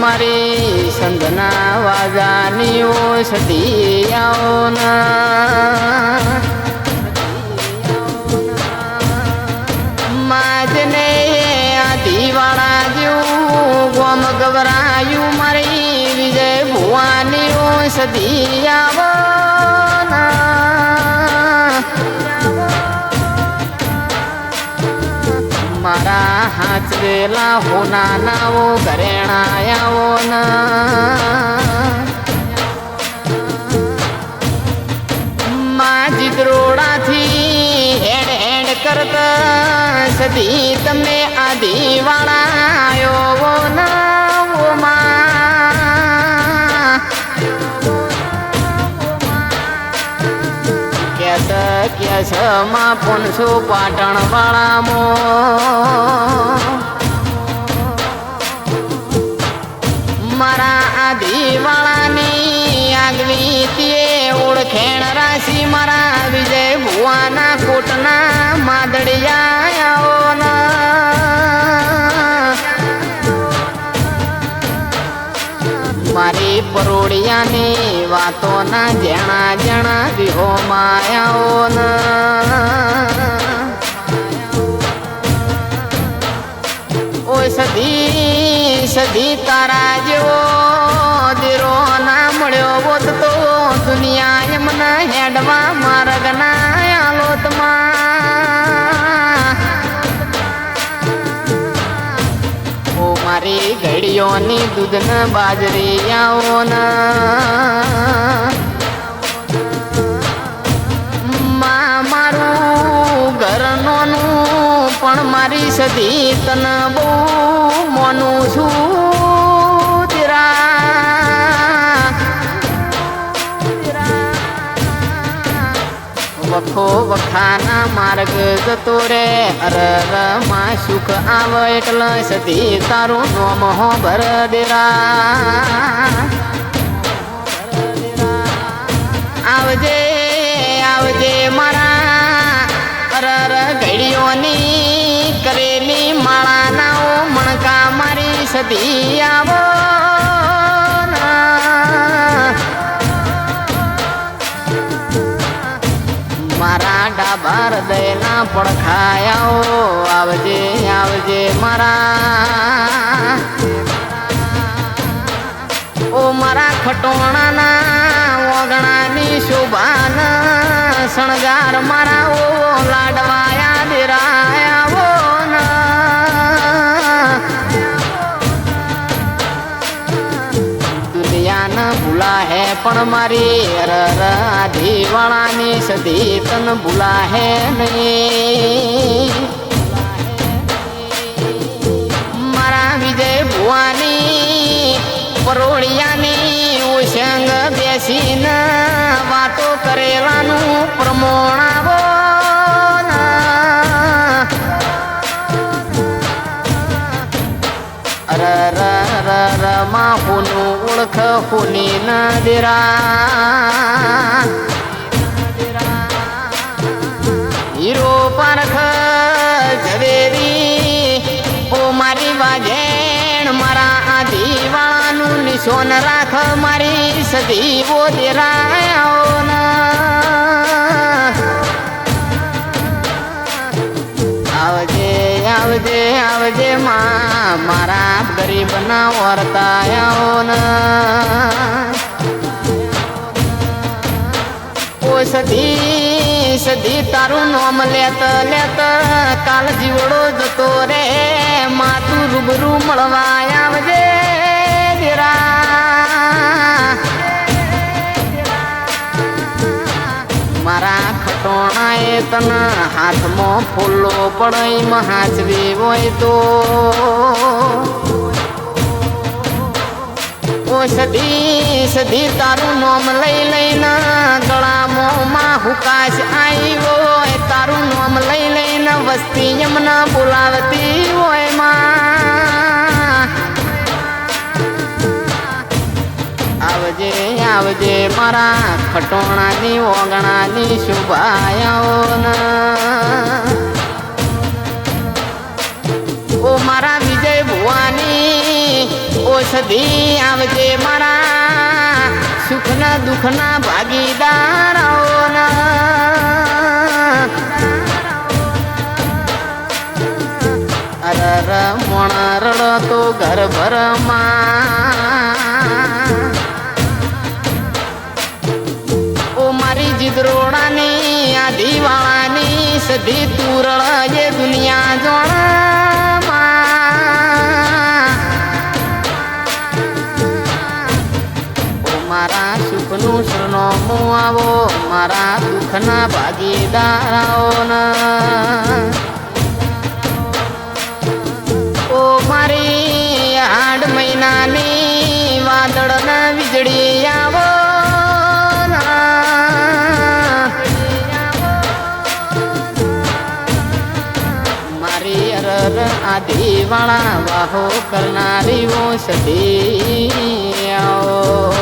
મારી સંધના વાજાની ઓ સદીયાઓ ના સદીયાવો મારા હાચવેલા હોના નાવો ઘરેણાયાઓ ના માજી દ્રોડાથી હેડ હેડ કરતા સદી તમે આદિવાળા આવ્યો ના કેસ કેસમાં પોનસો પાટણ વાળામાં? મારા આદિવાળાની આગવી તે ઓળખેણ રાશિ. મારા વિજય ભુવાના કોટના માદડિયાઓ મારી પરોડિયાની વાતોના જણા જણા વિહો માયાઓ ઓ સદી સદી તારા જેવો દીરો ના મળ્યો હોત તો દુનિયા એમના હેડવા માર્ગ ઘડીઓની દૂધ ન બાજરી આવો માં મારું ઘર પણ મારી સદી તન બહુ મોનું છું. વખાના માર્ગ જતો રે. અરરમાં સુખ આવ એટલે સતી તારું નોમ હો ભર દેરા. આવજે આવજે મારા. અરર ઘડીઓની કરેલી માળાના મણકા મારી સતી આવો. પડખાયાઓ આવજે આવજે મારા. ઓ મારા ખટોણાના ઓગણાની શોભાના શણગાર મારા ઓ પણ મારી અરર આધિવાળાની સદી તન ભૂલાહે મારા વિજય ભુવાની પરોળિયાની ઉસંગ બેસીને વાતો કરેલાનું પ્રમોણ આવો અર ર ર ર માં હુનું ઓળખ હુની ન દેરા હીરો પારખ ઝવેરી, ઓ મારી વાજેણ મારા આદિવાળાનું નિશોન રાખ, મારી સદી ઓ દેરાયો ગરીબના વર્તાયાઓ ઓ સદી સદી તારું નામ લેત લેત કાલ જીવડો જતો રે માતું રૂબરૂ મળવા આવજે મારા ખટોણાએ તને હાથમાં ફૂલો પડે મહાજરી હોય તો સદી સદી તારું નામ લઈ લઈને ગળામાં હુકાશ આવ્યો હોય. તારું નામ લઈ લઈને વસ્તી એમને બોલાવતી હોયમાં. આવજે આવજે મારા ખટોણાની ઓગણાની શુભાયાઓના ઓષધી આવજે મારા સુખના દુઃખના ભાગીદારોના અરર મોણ રડો તો ઘર ભરમાં ઓ મારી જીદરોડાની આ દીવાળાની સધી તુરળ એ દુનિયા જોણમાં મારા સુખનું હું આવો મારા દુઃખના ભાગીદારાઓના. ઓ મારી આઠ મહિનાની વાદળના વીજળી આવો મારી અરર આદિવાળા વાહો કરનારી ઓ સદી આવો.